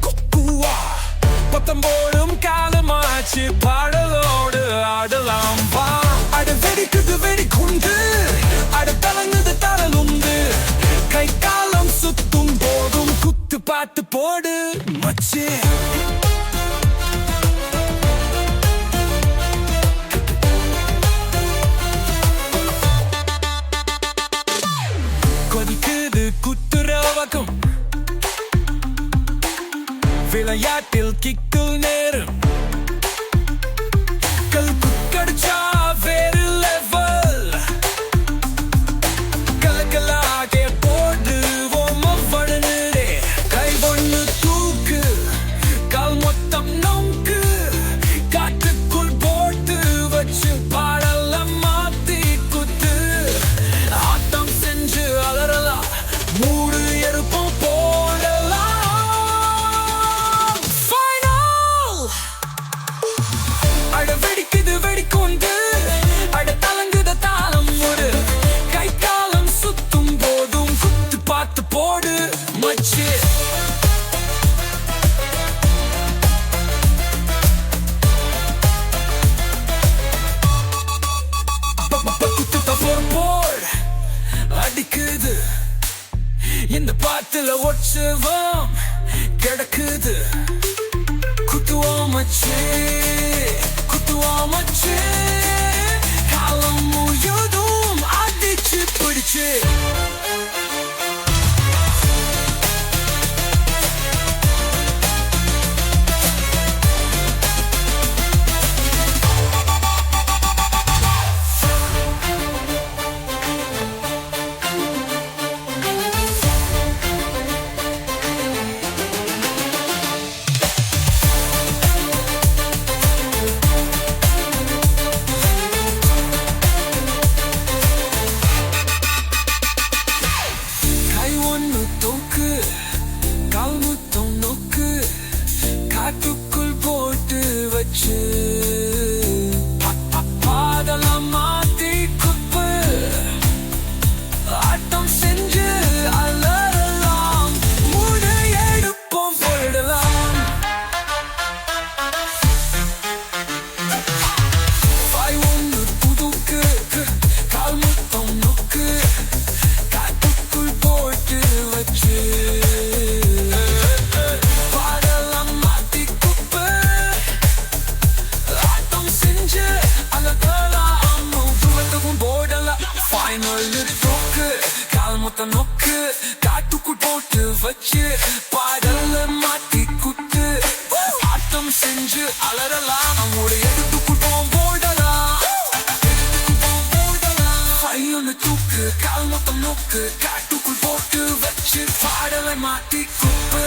குக்குவா பத்தம்போடும் காலமாச்சு பாடலோடு ஆடலாம் வா. அடு வெடிக்குது வெடி குண்டு அடு கலங்குது தரலுண்டு கை காலம் சுத்தும் போதும் குத்து பாட்டு போடு மச்சே. Sevilen yer Dil kik dulnerim பாட்டுல ஒற்றுவோம் கிடக்குது. குத்துவோம் மச்சே குத்துவோம் மச்சே. வச்சு வச்சு பாடல மாத்தி குத்து ஆட்டம் செஞ்சு அலறலாம். ஒரு எடுத்துக்கிட்டோம் போடலாம். கையொன்னு தூக்கு கால் மொத்தம் நோக்கு காட்டுக்குள் போட்டு வச்சு பாடலை மாட்டி குப்பு